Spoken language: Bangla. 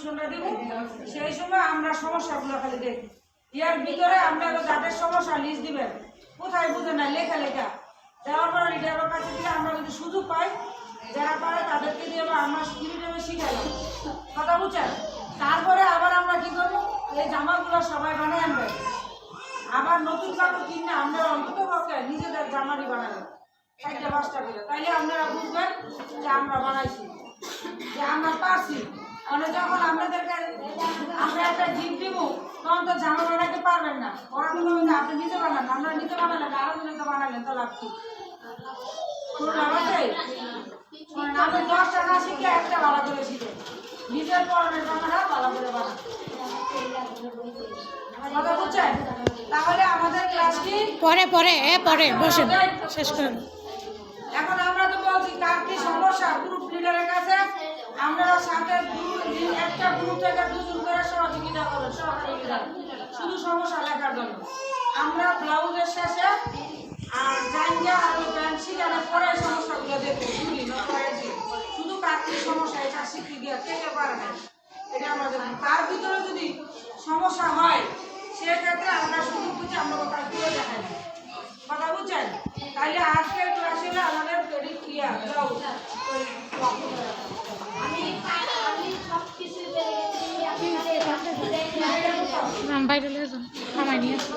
সলিউশনটা দিব, সেই সময় আমরা সমস্যাগুলো খালি দেখি ইয়ার ভিতরে আমরা যাদের সমস্যা লিস্ট দিবেন, কোথায় বুঝে না লেখা লেখা। দেওয়ার পরে লিডারের কাছে দিয়ে আমরা যদি সুযোগ পাই, যারা পারে তাদেরকে দিয়ে আবার আমরা স্কিলটা শিখাই। কথা বুঝছেন? তারপরে আবার আমরা কি করব? এই জামাগুলো সবাই বানাই আনবে। আবার নতুন কাপড় কিনে আমরা অন্তত পক্ষে নিজেদের জামারি বানাবো চারটা, পাঁচটা করে। তাইলে আপনারা বুঝবেন যে আমরা বানাইছি। যে আমরা পারছি। মানে যখন আপনাদেরকে আমরা একটা জিপ দিব তখন তো জামা বানাতে পারবেন না। ওরা তো বলবে যে আপনি নিজে বানান আমরা নিজে বানালেন আরও জনে তো বানালেন তো লাভ কি? কোনো লাভ আছে? শোনেন, আপনি দশটা না শিখে একটা ভালো করে শিখে। নিজের পরনের জামাটা ভালো করে বানান। কথা বুঝছেন? তাহলে আমাদের ক্লাসটি পরে পরে পরে বসেন শেষ করেন। এখন আমরা তো বলছি কার কি সমস্যা গ্রুপ লিডারের কাছে আপনারা সাথে দু- দি- একটা গ্রুপ থেকে দুজন করে সহযোগিতা করবেন সহযোগিতা শুধু সমস্যা লেখার জন্য। আমরা ব্লাউজের শেষে আর জাঙ্গা আর প্যান্ট শিখানোর পরে সমস্যাগুলো দেখব দিন। শুধু কার কি সমস্যা, এটা শিখতে গিয়ে কে কে পারে না। এটা আমরা দেখব তার ভিতরে যদি সমস্যা হয়, সেক্ষেত্রে আমরা শুধু বুঝে, আমরা ওটা করে দেখাই কথা বুঝছেন? তাহলে আজকের ক্লাসে আমাদের very clear আম বাইরে লিয়ে যান খামাই নিয়ে আসুন।